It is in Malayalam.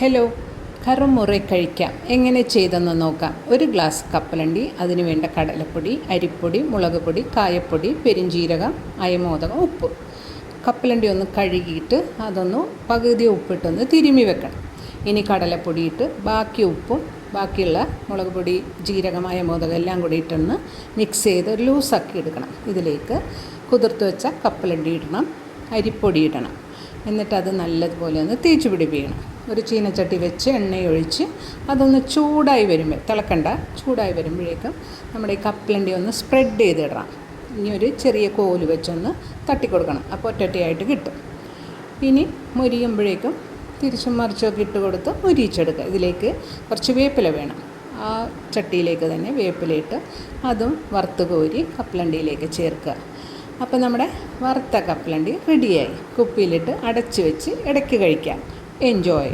ഹലോ കറുമുറി കഴിക്കാം. എങ്ങനെ ചെയ്തെന്ന് നോക്കാം. ഒരു ഗ്ലാസ് കപ്പലണ്ടി അതിന് വേണ്ട കടലപ്പൊടി അരിപ്പൊടി മുളക് പൊടി കായപ്പൊടി പെരിഞ്ചീരകം അയമോദകം ഉപ്പ്. കപ്പലണ്ടി ഒന്ന് കഴുകിയിട്ട് അതൊന്ന് പകുതി ഉപ്പിട്ടൊന്ന് തിരുമി വെക്കണം. ഇനി കടലപ്പൊടി ഇട്ട് ബാക്കി ഉപ്പും ബാക്കിയുള്ള മുളക് പൊടി ജീരകം അയമോദകം എല്ലാം കൂടി ഇട്ടൊന്ന് മിക്സ് ചെയ്ത് ലൂസാക്കി എടുക്കണം. ഇതിലേക്ക് കുതിർത്ത് വെച്ച കപ്പലണ്ടി ഇടണം അരിപ്പൊടി ഇടണം. എന്നിട്ട് അത് നല്ലതുപോലെ ഒന്ന് തേച്ച് പിടിപ്പിക്കണം. ഒരു ചീനച്ചട്ടി വെച്ച് എണ്ണയൊഴിച്ച് അതൊന്ന് ചൂടായി വരുമ്പോൾ തിളക്കണ്ട ചൂടായി വരുമ്പോഴേക്കും നമ്മുടെ ഈ കപ്പലണ്ടി ഒന്ന് സ്പ്രെഡ് ചെയ്തിടണം. ഇനി ഒരു ചെറിയ കോൽ വെച്ചൊന്ന് തട്ടിക്കൊടുക്കണം. അപ്പോൾ ഒറ്റൊറ്റയായിട്ട് കിട്ടും. ഇനി മുരിയുമ്പോഴേക്കും തിരിച്ചും മറിച്ചൊക്കെ ഇട്ട് കൊടുത്ത് മുരിച്ചെടുക്കുക ഇതിലേക്ക് കുറച്ച് വേപ്പില വേണം. ആ ചട്ടിയിലേക്ക് തന്നെ വേപ്പിലയിട്ട് അതും വറുത്ത് കോരി കപ്പലണ്ടിയിലേക്ക് ചേർക്കുക. അപ്പോൾ നമ്മുടെ വറുത്ത കപ്പലണ്ടി റെഡിയായി കുപ്പിയിലിട്ട് അടച്ചു വെച്ച് ഇടയ്ക്ക് കഴിക്കാം. എൻജോയ്